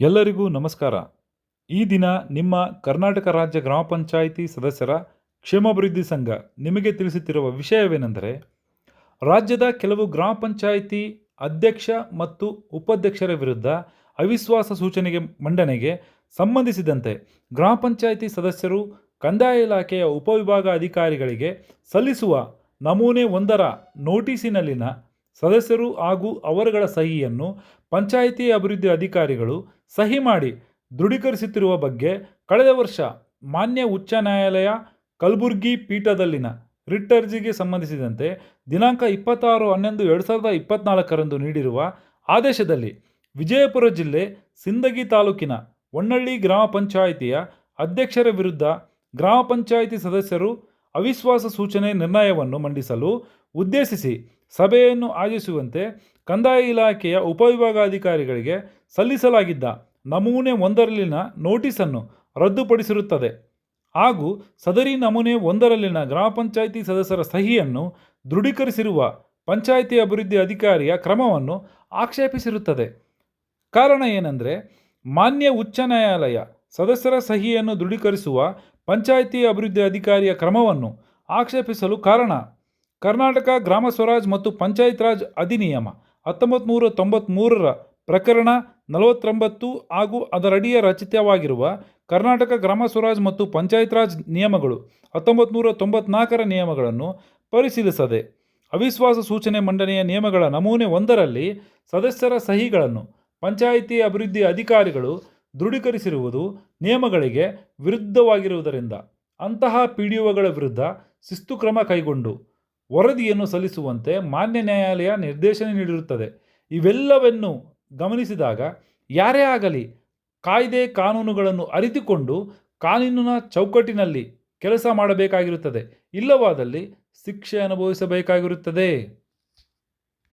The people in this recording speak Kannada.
ಎಲ್ಲರಿಗೂ ನಮಸ್ಕಾರ. ಈ ದಿನ ನಿಮ್ಮ ಕರ್ನಾಟಕ ರಾಜ್ಯ ಗ್ರಾಮ ಪಂಚಾಯಿತಿ ಸದಸ್ಯರ ಕ್ಷೇಮಾಭಿವೃದ್ಧಿ ಸಂಘ ನಿಮಗೆ ತಿಳಿಸುತ್ತಿರುವ ವಿಷಯವೇನೆಂದರೆ, ರಾಜ್ಯದ ಕೆಲವು ಗ್ರಾಮ ಪಂಚಾಯಿತಿ ಅಧ್ಯಕ್ಷ ಮತ್ತು ಉಪಾಧ್ಯಕ್ಷರ ವಿರುದ್ಧ ಅವಿಶ್ವಾಸ ಸೂಚನೆಗೆ ಮಂಡನೆಗೆ ಸಂಬಂಧಿಸಿದಂತೆ ಗ್ರಾಮ ಪಂಚಾಯಿತಿ ಸದಸ್ಯರು ಕಂದಾಯ ಇಲಾಖೆಯ ಉಪವಿಭಾಗ ಅಧಿಕಾರಿಗಳಿಗೆ ಸಲ್ಲಿಸುವ ನಮೂನೆ ಒಂದರ ನೋಟಿಸಿನಲ್ಲಿನ ಸದಸ್ಯರು ಹಾಗೂ ಅವರುಗಳ ಸಹಿಯನ್ನು ಪಂಚಾಯಿತಿ ಅಭಿವೃದ್ಧಿ ಅಧಿಕಾರಿಗಳು ಸಹಿ ಮಾಡಿ ದೃಢೀಕರಿಸುತ್ತಿರುವ ಬಗ್ಗೆ ಕಳೆದ ವರ್ಷ ಮಾನ್ಯ ಉಚ್ಚ ನ್ಯಾಯಾಲಯ ಕಲಬುರ್ಗಿ ಪೀಠದಲ್ಲಿನ ರಿಟ್ ಅರ್ಜಿಗೆ ಸಂಬಂಧಿಸಿದಂತೆ ದಿನಾಂಕ ಇಪ್ಪತ್ತಾರು ಹನ್ನೊಂದು ಎರಡು ಸಾವಿರದ ಇಪ್ಪತ್ನಾಲ್ಕರಂದು ನೀಡಿರುವ ಆದೇಶದಲ್ಲಿ ವಿಜಯಪುರ ಜಿಲ್ಲೆ ಸಿಂದಗಿ ತಾಲೂಕಿನ ಹೊನ್ನಳ್ಳಿ ಗ್ರಾಮ ಪಂಚಾಯಿತಿಯ ಅಧ್ಯಕ್ಷರ ವಿರುದ್ಧ ಗ್ರಾಮ ಪಂಚಾಯಿತಿ ಸದಸ್ಯರು ಅವಿಶ್ವಾಸ ಸೂಚನೆ ನಿರ್ಣಯವನ್ನು ಮಂಡಿಸಲು ಉದ್ದೇಶಿಸಿ ಸಭೆಯನ್ನು ಆಯೋಜಿಸುವಂತೆ ಕಂದಾಯ ಇಲಾಖೆಯ ಉಪವಿಭಾಗಾಧಿಕಾರಿಗಳಿಗೆ ಸಲ್ಲಿಸಲಾಗಿದ್ದ ನಮೂನೆ ಒಂದರಲ್ಲಿನ ನೋಟಿಸನ್ನು ರದ್ದುಪಡಿಸಿರುತ್ತದೆ. ಹಾಗೂ ಸದರಿ ನಮೂನೆ ಒಂದರಲ್ಲಿನ ಗ್ರಾಮ ಪಂಚಾಯಿತಿ ಸದಸ್ಯರ ಸಹಿಯನ್ನು ದೃಢೀಕರಿಸಿರುವ ಪಂಚಾಯಿತಿ ಅಭಿವೃದ್ಧಿ ಅಧಿಕಾರಿಯ ಕ್ರಮವನ್ನು ಆಕ್ಷೇಪಿಸಿರುತ್ತದೆ. ಕಾರಣ ಏನೆಂದರೆ ಮಾನ್ಯ ಉಚ್ಚ ನ್ಯಾಯಾಲಯ ಸದಸ್ಯರ ಸಹಿಯನ್ನು ದೃಢೀಕರಿಸುವ ಪಂಚಾಯಿತಿ ಅಭಿವೃದ್ಧಿ ಅಧಿಕಾರಿಯ ಕ್ರಮವನ್ನು ಆಕ್ಷೇಪಿಸಲು ಕಾರಣ. ಕರ್ನಾಟಕ ಗ್ರಾಮ ಸ್ವರಾಜ್ ಮತ್ತು ಪಂಚಾಯತ್ ರಾಜ್ ಅಧಿನಿಯಮ ಹತ್ತೊಂಬತ್ತು ನೂರ ತೊಂಬತ್ತ್ಮೂರರ ಪ್ರಕರಣ ನಲವತ್ತೊಂಬತ್ತು ಹಾಗೂ ಅದರಡಿಯ ರಚಿತವಾಗಿರುವ ಕರ್ನಾಟಕ ಗ್ರಾಮ ಸ್ವರಾಜ್ ಮತ್ತು ಪಂಚಾಯತ್ ರಾಜ್ ನಿಯಮಗಳು ಹತ್ತೊಂಬತ್ತು ನೂರ ತೊಂಬತ್ನಾಲ್ಕರ ನಿಯಮಗಳನ್ನು ಪರಿಶೀಲಿಸದೆ ಅವಿಶ್ವಾಸ ಸೂಚನೆ ಮಂಡನೆಯ ನಿಯಮಗಳ ನಮೂನೆ ಒಂದರಲ್ಲಿ ಸದಸ್ಯರ ಸಹಿಗಳನ್ನು ಪಂಚಾಯಿತಿ ಅಭಿವೃದ್ಧಿ ಅಧಿಕಾರಿಗಳು ದೃಢೀಕರಿಸಿರುವುದು ನಿಯಮಗಳಿಗೆ ವಿರುದ್ಧವಾಗಿರುವುದರಿಂದ. ಅಂತಹ ಪಿ ಡಿ ಒಗಳ ವಿರುದ್ಧ ಶಿಸ್ತು ಕ್ರಮ ಕೈಗೊಂಡು ವರದಿಯನ್ನು ಸಲ್ಲಿಸುವಂತೆ ಮಾನ್ಯ ನ್ಯಾಯಾಲಯ ನಿರ್ದೇಶನ ನೀಡಿರುತ್ತದೆ. ಇವೆಲ್ಲವನ್ನು ಗಮನಿಸಿದಾಗ ಯಾರೇ ಆಗಲಿ ಕಾಯ್ದೆ ಕಾನೂನುಗಳನ್ನು ಅರಿತುಕೊಂಡು ಕಾನೂನಿನ ಚೌಕಟ್ಟಿನಲ್ಲಿ ಕೆಲಸ ಮಾಡಬೇಕಾಗಿರುತ್ತದೆ. ಇಲ್ಲವಾದಲ್ಲಿ ಶಿಕ್ಷೆ ಅನುಭವಿಸಬೇಕಾಗಿರುತ್ತದೆ.